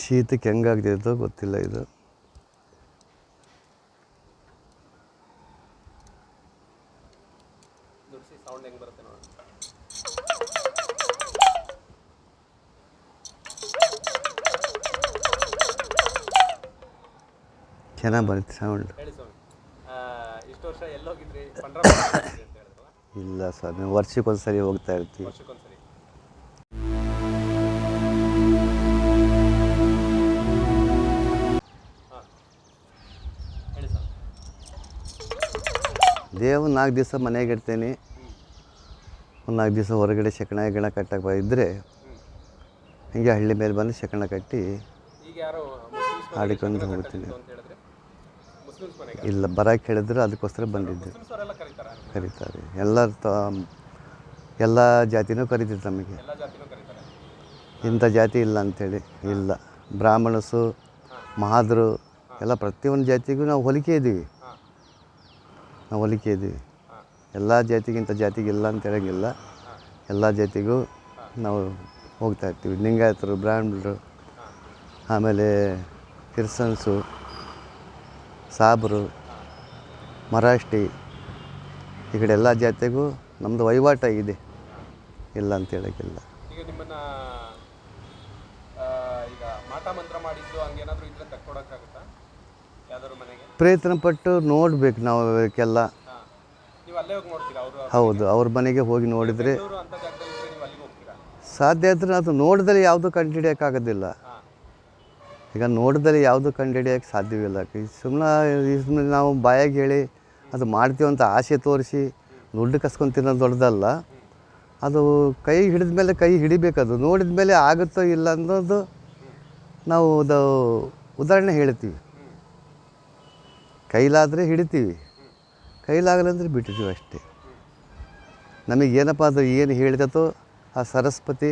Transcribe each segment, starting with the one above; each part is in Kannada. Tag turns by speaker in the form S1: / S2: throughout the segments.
S1: ಶೀತಕ್ಕೆ ಹೆಂಗಾಗ್ತಿತ್ತೋ ಗೊತ್ತಿಲ್ಲ ಇದು. ಚೆನ್ನಾಗಿ ಬರುತ್ತೆ ಸೌಂಡ್ ಇಲ್ಲ ಸರ್ ನೀವು ವರ್ಷಕ್ಕೊಂದ್ಸರಿ ಹೋಗ್ತಾ ಇರ್ತೀವಿ. ದೇವ್ ನಾಲ್ಕು ದಿವಸ ಮನೆಗೆ ಇಡ್ತೀನಿ. ಒಂದು ನಾಲ್ಕು ದಿವಸ ಹೊರಗಡೆ ಶಕಣ ಗಿಣ ಕಟ್ಟಕ್ಕೆ ಇದ್ದರೆ ಹಿಂಗೆ ಹಳ್ಳಿ ಮೇಲೆ ಬಂದು ಶಕಣ ಕಟ್ಟಿ ಆಡಿಕೊಂಡು ಹೋಗ್ತೀನಿ ಇಲ್ಲ ಬರಕ್ಕೆ ಹೇಳಿದ್ರೆ ಅದಕ್ಕೋಸ್ಕರ ಬಂದಿದ್ದೆ.
S2: ಕರೀತಾರ?
S1: ಎಲ್ಲರ ತ ಎಲ್ಲ ಜಾತಿನೂ ಕರೀತಿದ್ರು ನಮಗೆ. ಇಂಥ ಜಾತಿ ಇಲ್ಲ ಅಂಥೇಳಿ ಇಲ್ಲ. ಬ್ರಾಹ್ಮಣಸು ಮಹಾದರು ಎಲ್ಲ ಪ್ರತಿಯೊಂದು ಜಾತಿಗೂ ನಾವು ಹೊಲಿಕೆ ಇದ್ದೀವಿ. ನಾವು ಹೋಲಿಕೆ ಇದ್ದೀವಿ. ಎಲ್ಲ ಜಾತಿಗಿಂತ ಜಾತಿಗೆ ಇಲ್ಲ ಅಂತ ಹೇಳೋಂಗಿಲ್ಲ. ಎಲ್ಲ ಜಾತಿಗೂ ನಾವು ಹೋಗ್ತಾ ಇರ್ತೀವಿ. ಲಿಂಗಾಯತರು, ಬ್ರಾಹ್ಮಣರು, ಆಮೇಲೆ ಕ್ರಿಶ್ಚನ್ಸು ಸಾಬರು ಮರಾಷ್ಟಿ ಈ ಕಡೆ ಎಲ್ಲ ಜಾತಿಗೂ ನಮ್ಮದು ವಹಿವಾಟಾಗಿದೆ ಇಲ್ಲ ಅಂತ ಹೇಳೋಕ್ಕಿಲ್ಲ.
S2: ಈಗ ಮಂತ್ರ ಮಾಡಿದ್ದು ಇದ್ರೆ
S1: ಪ್ರಯತ್ನ ಪಟ್ಟು ನೋಡ್ಬೇಕು ನಾವು ಅವಕ್ಕೆಲ್ಲ
S2: ಅವರು
S1: ಹೌದು ಅವ್ರ ಮನೆಗೆ ಹೋಗಿ ನೋಡಿದರೆ ಸಾಧ್ಯ ಆದರೆ ಅದು ನೋಡಿದ್ರೆ ಯಾವುದು ಕಂಡುಹಿಡಿಯೋಕ್ಕಾಗೋದಿಲ್ಲ ಈಗ ನೋಡಿದಲ್ಲಿ ಯಾವುದು ಕಂಡುಹಿಡಿಯೋಕ್ಕೆ ಸಾಧ್ಯವಿಲ್ಲ. ಸುಮ್ಮನೆ ಸುಮ್ಮನೆ ನಾವು ಬಾಯಾಗಿ ಹೇಳಿ ಅದು ಮಾಡ್ತೀವಿ ಅಂತ ಆಸೆ ತೋರಿಸಿ ದುಡ್ಡು ಕಸ್ಕೊಂಡು ತಿನ್ನೋದು ದೊಡ್ಡದಲ್ಲ. ಅದು ಕೈ ಹಿಡಿದ ಮೇಲೆ ಕೈ ಹಿಡಿಬೇಕದು ನೋಡಿದ ಮೇಲೆ ಆಗುತ್ತೋ ಇಲ್ಲ ಅನ್ನೋದು ನಾವು ಅದು ಉದಾಹರಣೆ ಹೇಳ್ತೀವಿ. ಕೈಲಾದರೆ ಹಿಡಿತೀವಿ. ಕೈಲಾಗಲ್ಲ ಅಂದರೆ ಬಿಟ್ಟಿದ್ದೀವಿ ಅಷ್ಟೇ. ನಮಗೇನಪ್ಪ ಅದು ಏನು ಹೇಳಿದತೋ ಆ ಸರಸ್ವತಿ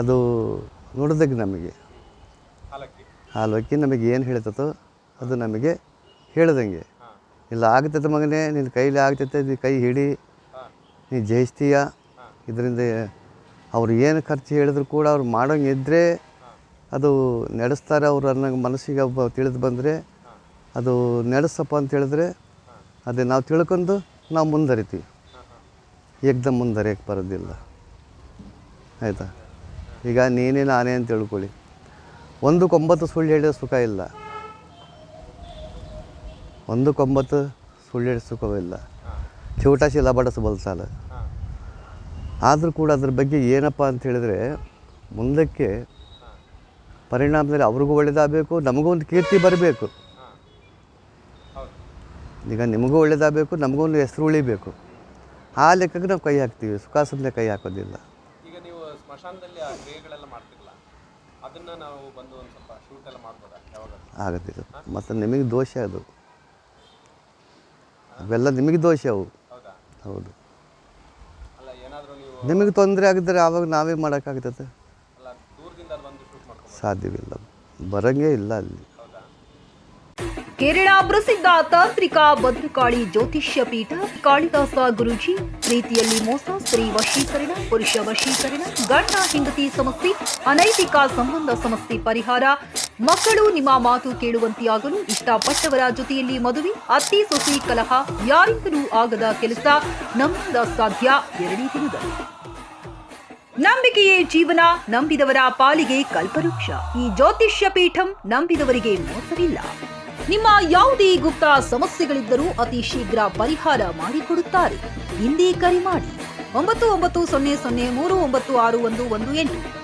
S1: ಅದು ನೋಡಿದಾಗ ನಮಗೆ.
S2: ಹಾಲಕ್ಕಿ
S1: ನಮಗೆ ಏನು ಹೇಳ್ತತೋ ಅದು ನಮಗೆ ಹೇಳ್ದಂಗೆ. ಇಲ್ಲ ಆಗ್ತೈತೆ ಮಗನೇ, ನಿನ್ನ ಕೈಲಿ ಆಗ್ತೈತೆ, ನೀ ಕೈ ಹಿಡಿ, ನೀ ಜಯಿಸ್ತೀಯ? ಇದರಿಂದ ಅವ್ರು ಏನು ಖರ್ಚು ಹೇಳಿದ್ರು ಕೂಡ ಅವ್ರು ಮಾಡೋಂಗೆ ಇದ್ದರೆ ಅದು ನಡೆಸ್ತಾರೆ ಅವ್ರು ಅನ್ನೋ ಮನಸ್ಸಿಗೆ ಒಬ್ಬ ತಿಳಿದು ಬಂದರೆ ಅದು ನಡೆಸಪ್ಪ ಅಂತ ಹೇಳಿದ್ರೆ ಅದೇ ನಾವು ತಿಳ್ಕೊಂಡು ನಾವು ಮುಂದರಿತೀವಿ ಏಕ್ದಮ್ ಮುಂದರಿಯಕ್ಕೆ ಬರೋದಿಲ್ಲ. ಆಯಿತಾ? ಈಗ ನೀನೇ ನಾನೇ ಅಂತ ತಿಳ್ಕೊಳ್ಳಿ. ಒಂದಕ್ಕೊಂಬತ್ತು ಸುಳ್ಳು ಹೇಳಿದ್ರೆ ಸುಖ ಇಲ್ಲ. ಒಂದಕ್ಕೊಂಬತ್ತು ಸುಳ್ಳು ಹೇಳಿದ ಸುಖವಿಲ್ಲ ಚೌಟಾಸಿ ಲಬಡಸು ಬಲ್ಸಾಲ
S2: ಹಾಂ
S1: ಆದರೂ ಕೂಡ ಅದ್ರ ಬಗ್ಗೆ ಏನಪ್ಪ ಅಂತ ಹೇಳಿದ್ರೆ ಮುಂದಕ್ಕೆ ಪರಿಣಾಮದಲ್ಲಿ ಅವ್ರಿಗೂ ಒಳ್ಳೆಯದಾಗಬೇಕು ನಮಗೂ ಒಂದು ಕೀರ್ತಿ ಬರಬೇಕು. ಈಗ ನಿಮಗೂ ಒಳ್ಳೇದಾಗಬೇಕು ನಮಗೂ ಒಂದು ಹೆಸರು ಉಳಿಬೇಕು. ಆ ಲೆಕ್ಕಕ್ಕೆ ನಾವು ಕೈ ಹಾಕ್ತೀವಿ ಸುಖ ಸುಮ್ಮನೆ ಕೈ ಹಾಕೋದಿಲ್ಲ.
S2: ಈಗ ನೀವು ಸ್ಮಶಾನದಲ್ಲಿ ಆ ಕ್ರಿಯೆಗಳೆಲ್ಲ ಮಾಡ್ತಿರಲ್ಲ ಅದನ್ನ ನಾವು ಬಂದು ಒಂದು ಸ್ವಲ್ಪ ಶೂಟ್ ಎಲ್ಲ ಮಾಡ್ಬೋದಾ? ಯಾವಾಗ
S1: ಆಗೋದಿಲ್ಲ. ಮತ್ತು ನಿಮಗೆ ದೋಷ ಅದು. ಅವೆಲ್ಲ ನಿಮಗೆ ದೋಷ ಅವು.
S2: ಹೌದಾ?
S1: ಹೌದು.
S2: ಅಲ್ಲ ಏನಾದರೂ ನೀವು
S1: ನಿಮಗೆ ತೊಂದರೆ ಆಗಿದ್ದರೆ ಆವಾಗ ನಾವೇ ಮಾಡೋಕ್ಕಾಗ್ತದೆ.
S2: ಅಲ್ಲ ದೂರದಿಂದ ಅದು ಬಂದು ಶೂಟ್ ಮಾಡ್ಕೊಬೋದು.
S1: ಸಾಧ್ಯವಿಲ್ಲ. ಬರೋಂಗೇ ಇಲ್ಲ ಅಲ್ಲಿ.
S3: ಕೇರಳ ಪ್ರಸಿದ್ಧ ತಾಂತ್ರಿಕ ಭದ್ರಕಾಳಿ ಜ್ಯೋತಿಷ್ಯ ಪೀಠ, ಕಾಳಿದಾಸ ಗುರುಜಿ, ಪ್ರೀತಿಯಲ್ಲಿ ಮೋಸ, ಸ್ತ್ರೀ ವಶೀಕರಣ, ಪುರುಷ ವಶೀಕರಣ, ಗಂಡ ಹೆಂಡತಿ ಸಮಸ್ಯೆ, ಅನೈತಿಕ ಸಂಬಂಧ ಸಮಸ್ಯೆ ಪರಿಹಾರ, ಮಕ್ಕಳು ನಿಮ್ಮ ಮಾತು ಕೇಳುವಂತೆಯಾಗಲು ಇಷ್ಟಪಟ್ಟವರ ಜೊತೆಯಲ್ಲಿ ಮದುವೆ ಅತಿ ಸೊಸಿ ಕಲಹ, ಯಾರಿಂದಲೂ ಆಗದ ಕೆಲಸ ನಮ್ಮಿಂದ ಸಾಧ್ಯ ಎರಡೇ ದಿನದಲ್ಲಿ. ನಂಬಿಕೆಯೇ ಜೀವನ, ನಂಬಿದವರ ಪಾಲಿಗೆ ಕಲ್ಪವೃಕ್ಷ. ಈ ಜ್ಯೋತಿಷ್ಯ ಪೀಠಂ ನಂಬಿದವರಿಗೆ ಮೋಸವಿಲ್ಲ. ನಿಮ್ಮ ಯಾವುದೇ ಗುಪ್ತ ಸಮಸ್ಯೆಗಳಿದ್ದರೂ ಅತಿ ಶೀಘ್ರ ಪರಿಹಾರ ಮಾಡಿಕೊಡುತ್ತಾರೆ. ಹಿಂದೆ ಕರೆ ಮಾಡಿ ಒಂಬತ್ತು ಒಂಬತ್ತು ಸೊನ್ನೆ ಸೊನ್ನೆ ಮೂರು ಒಂಬತ್ತು ಆರು ಒಂದು ಒಂದು ಎಂಟು.